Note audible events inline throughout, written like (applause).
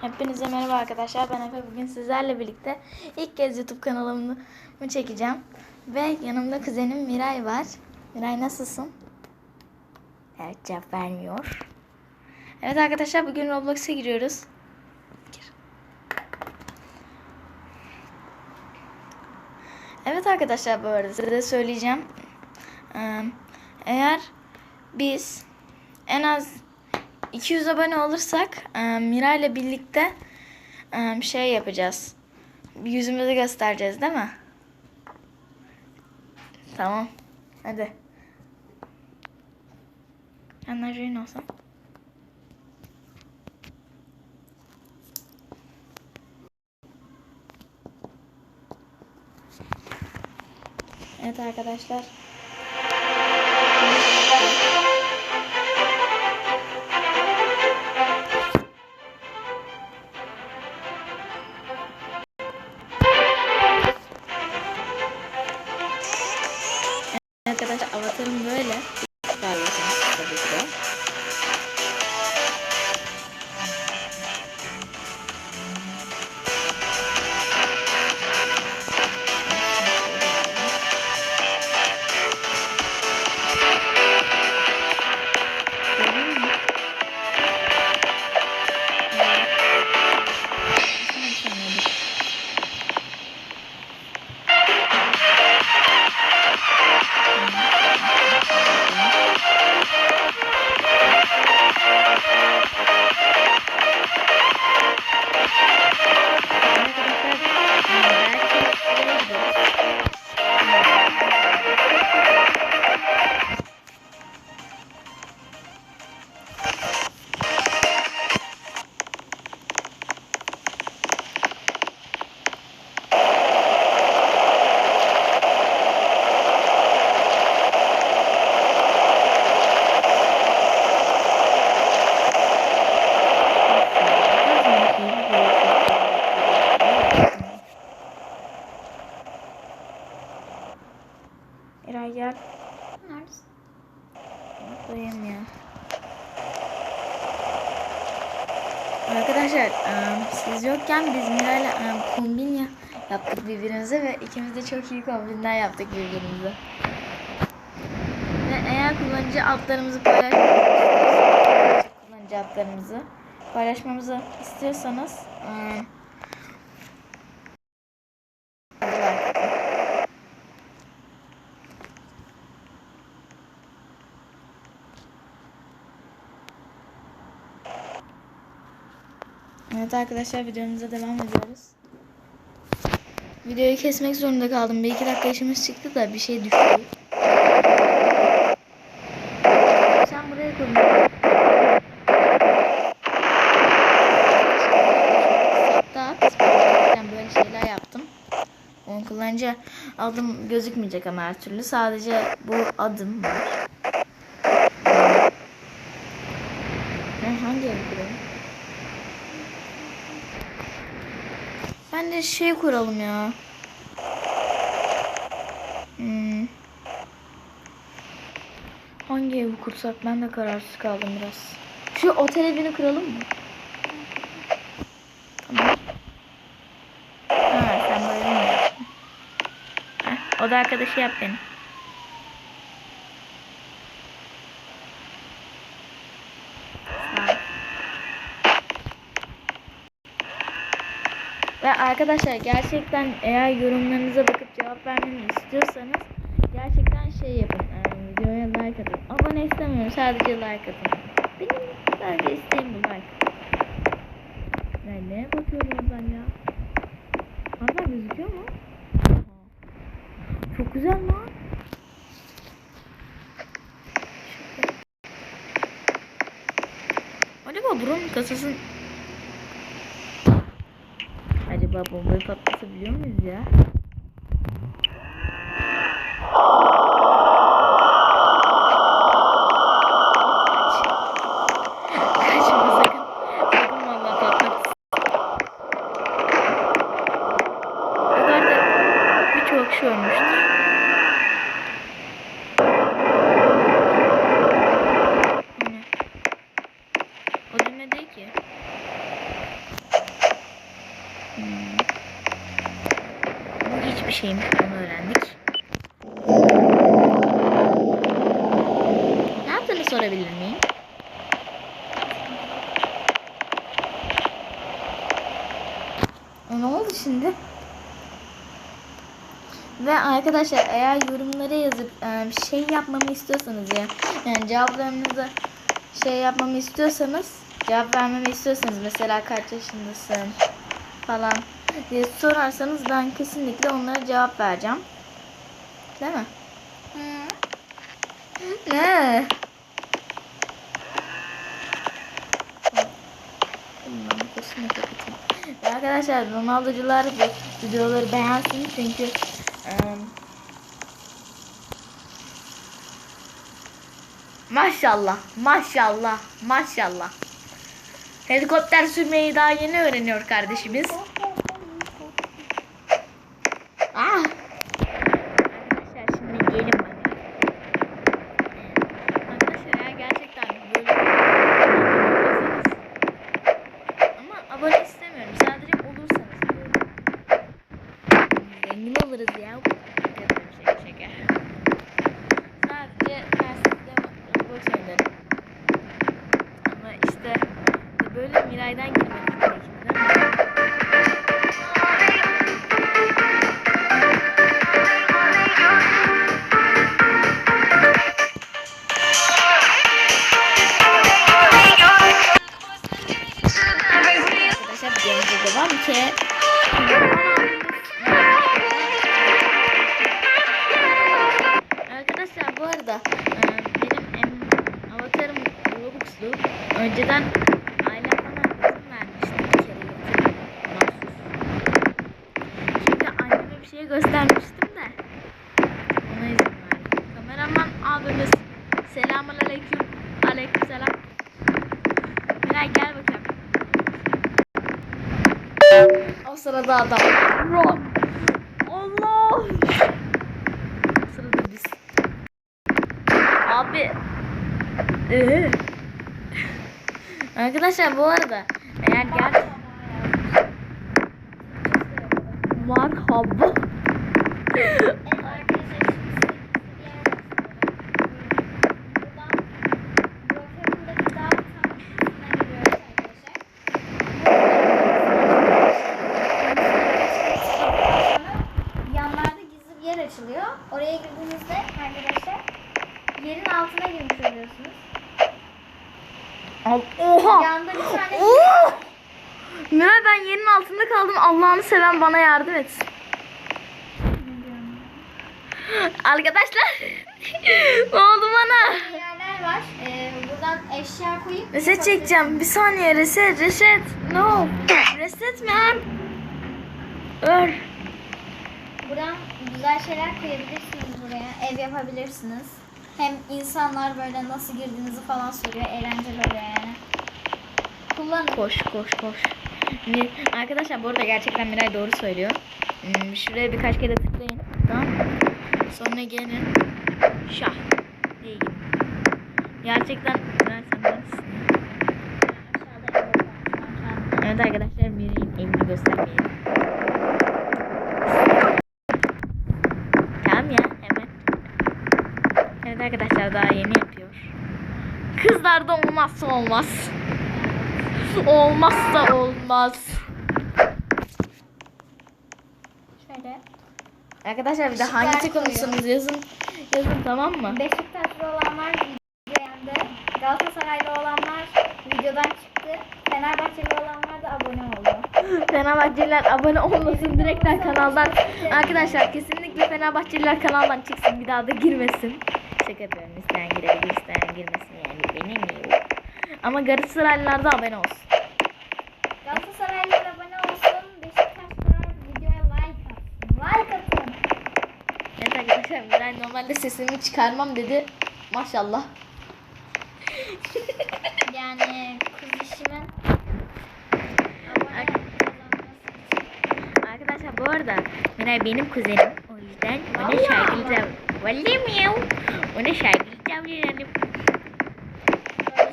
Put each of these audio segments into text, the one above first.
Hepinize merhaba arkadaşlar. Ben Efe. Bugün sizlerle birlikte ilk kez YouTube kanalımı çekeceğim. Ve yanımda kuzenim Miray var. Miray nasılsın? Evet cevap vermiyor. Evet arkadaşlar bugün Roblox'a giriyoruz. Gir. Evet arkadaşlar bu arada size de söyleyeceğim. Eğer biz en az 200 abone olursak e, Mira ile birlikte e, şey yapacağız. Yüzümüzü göstereceğiz değil mi? Tamam. Hadi. Ben Najrin olsam. Evet. Arkadaşlar Arkadaşlar em, siz yokken biz Miray'la em, kombin ya- yaptık birbirimize ve ikimiz de çok iyi kombinler yaptık birbirimize. Ve eğer kullanıcı adlarımızı paylaşmamızı kullanıcı adlarımızı paylaşmamızı istiyorsanız em, hadi bak. Evet arkadaşlar videomuza devam ediyoruz. Videoyu kesmek zorunda kaldım. Bir iki dakika işimiz çıktı da bir şey düştü. Sen buraya koy. Hatta ben böyle şeyler yaptım. Onu kullanınca adım gözükmeyecek ama her türlü. Sadece bu adım var. Ben hangi evi kurayım? Ben de şey kuralım ya. Hmm. Hangi evi kursak ben de kararsız kaldım biraz. Şu otel evini kuralım mı? Tamam. Ha sen böyle mi? Heh, o da arkadaşı yap beni. Arkadaşlar gerçekten eğer yorumlarınıza bakıp cevap vermemi istiyorsanız gerçekten şey yapın. Yani videoya like atın. Abone istemiyorum sadece like atın. Benim sadece isteğim bu like. Ben neye bakıyorum oradan ya? Hala gözüküyor mu? Çok güzel lan. Acaba buranın kasasın Acaba bombayı patlatabiliyor muyuz ya? Kaç. Kaçma sakın. Sakın valla patlat. O kadar da birçok şey olmuştur. O ne? O düğme değil ki. Hmm. Hiçbir şeymiş onu öğrendik. Ne yaptığını sorabilir miyim? Ne oldu şimdi? Ve arkadaşlar eğer yorumlara yazıp e, bir şey yapmamı istiyorsanız ya yani cevaplarınızı şey yapmamı istiyorsanız cevap vermemi istiyorsanız mesela kaç yaşındasın falan diye sorarsanız ben kesinlikle onlara cevap vereceğim. Değil mi? Ne? Arkadaşlar Ronaldo'cular bu videoları beğensin çünkü em, Maşallah, maşallah, maşallah. Helikopter sürmeyi daha yeni öğreniyor kardeşimiz. Ah! Arkadaşlar şimdi gelin bana. Arkadaşlar eğer gerçekten böyle olursanız ama abone istemiyorum. Sadece olursanız diyorum. Zengin oluruz ya. Şaka şaka. Sadece derslikte boş oynarım. Ama işte böyle Miray'dan girmek videomuza devam ki. Aleyküm. Aleyküm selam. Miray gel bakalım. O sırada adam. Run. Allah. O sırada biz. Abi. Ee. Arkadaşlar bu arada eğer gel Merhaba. Yerin altında kaldım. Allah'ını seven bana yardım etsin. Arkadaşlar. (laughs) ne oldu bana? yerler var. Ee, buradan eşya koyup Reset çekeceğim. Bir saniye reset reset. No. Reset man. Öl. Buradan güzel şeyler koyabilirsiniz buraya. Ev yapabilirsiniz. Hem insanlar böyle nasıl girdiğinizi falan soruyor. Eğlenceli oluyor yani. Kullanın. Koş koş koş. Mi- Arkadaşlar bu arada gerçekten Miray doğru söylüyor. Hmm, Şuraya birkaç kere tıklayın. Tamam? Sonra gelin. Şah. Değil. Gerçekten Miray sen neredesin? Aşağıda ev var. Şu an kağıt. Evet arkadaşlar Miray'ın evini göstermeyelim. Tamam ya hemen. Evet arkadaşlar daha yeni yapıyor. Kızlarda olmazsa olmaz. Olmazsa olmaz. Şöyle. Arkadaşlar bir de hangi takımlısınız yazın. Yazın tamam mı? Beşiktaşlı olanlar beğendi. Galatasaraylı olanlar videodan çıktı. Fenerbahçeli olanlar da abone oldu. (laughs) Fenerbahçeliler abone olmasın direktler kanaldan. Arkadaşlar kesinlikle Fenerbahçeliler kanaldan çıksın bir daha da girmesin. Şaka yapıyorum isteyen girebilir isteyen girmesin yani benim iyi. Ama Galatasaraylılar da abone olsun. Galatasaraylılar abone olsun. Beşiktaşlılar videoya like atsın. Like atın. Evet arkadaşlar Miray normalde sesimi çıkarmam dedi. Maşallah. (laughs) Yani kız işimin. Arkadaşlar bu arada Miray benim kuzenim. O yüzden ona ama. tav- Vallahi miyav. Ona şarkılı davranalım.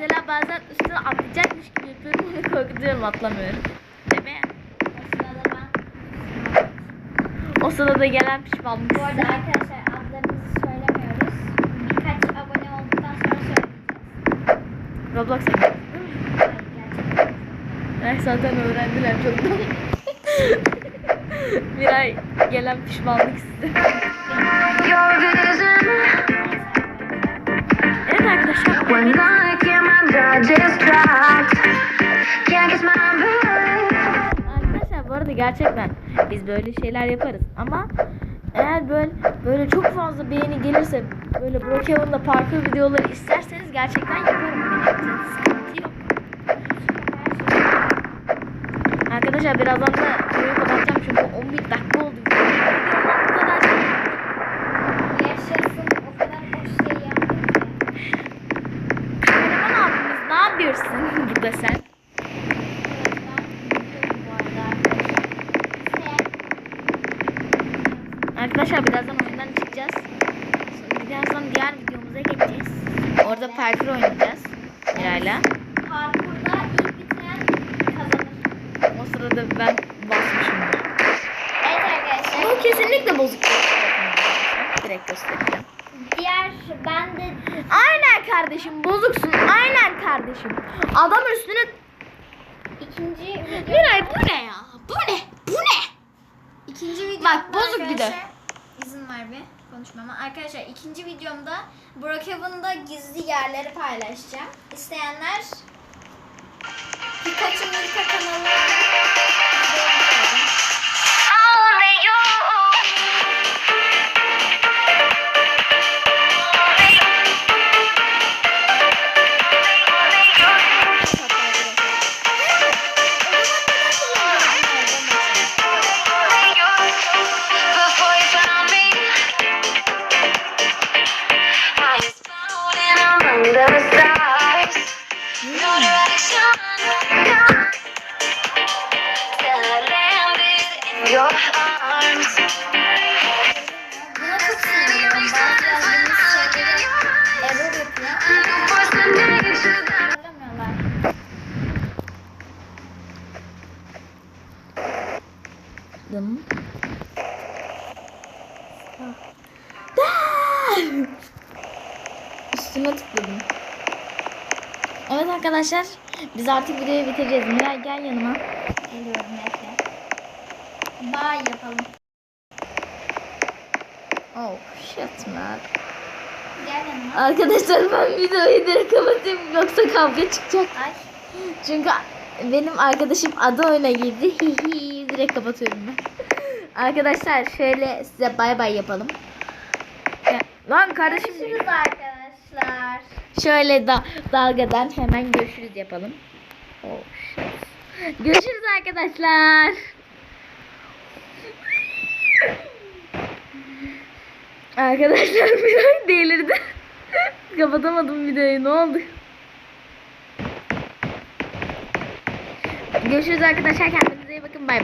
Mesela bazen üstüne atlayacakmış gibi yapıyorum onu (laughs) korkutuyorum atlamıyorum. Değil mi? O sırada O sırada gelen pişmanlık Bu arada arkadaşlar adlarımızı söylemiyoruz. Birkaç abone olduktan sonra söyleyeceğiz. Roblox'a gel. Evet, gerçekten. Ay zaten öğrendiler çoktan. (laughs) Miray gelen pişmanlık vision Evet arkadaşlar. Arkadaşlar bu arada gerçekten biz böyle şeyler yaparız ama eğer böyle böyle çok fazla beğeni gelirse böyle Brookhaven'da parkur videoları isterseniz gerçekten yaparım. Arkadaşlar birazdan da videoyu kapatacağım çünkü 11 dakika oldu. Bu kadar Yaşasın o kadar boş şey yaptım ki. Kameraman abimiz ne yapıyorsun burada sen? Evet ben gidiyorum bu arada arkadaşlar. İsteyen Arkadaşlar birazdan oyundan çıkacağız. Sonra birazdan diğer videomuza geçeceğiz. Orada parkur oynayacağız. Miray'la. parkurda ilk bitiren kazanır. O sırada ben basmışımdır. Evet arkadaşlar. Bu kesinlikle bozuk. Direkt göstereceğim. Diğer ben de Aynen kardeşim bozuksun. Aynen kardeşim. Adam üstüne... ikinci Miray bu ne ya? Bu ne? İkinci videomda Bak, bozuk bir de. İzin ver bir konuşmama. Arkadaşlar ikinci videomda Brookhaven'da gizli yerleri paylaşacağım. İsteyenler Pikachu Milka kanalına Dım. Üstüne tıkladım. Evet arkadaşlar biz artık videoyu bitireceğiz. Miray gel yanıma. Geliyorum bekle. Bye yapalım. Oh shit man. Gel yanıma. Arkadaşlar ben videoyu direkt kapatayım yoksa kavga çıkacak. Ay. Çünkü benim arkadaşım adı oyuna girdi. Hihi direkt kapatıyorum ben. Arkadaşlar şöyle size bay bay yapalım. Ya, Lan kardeşim Görüşürüz arkadaşlar. şöyle da dalgadan hemen görüşürüz yapalım. Oh shit. Görüşürüz arkadaşlar. Arkadaşlar (laughs) bir delirdi. Kapatamadım videoyu ne oldu? Görüşürüz arkadaşlar kendinize iyi bakın bay bay.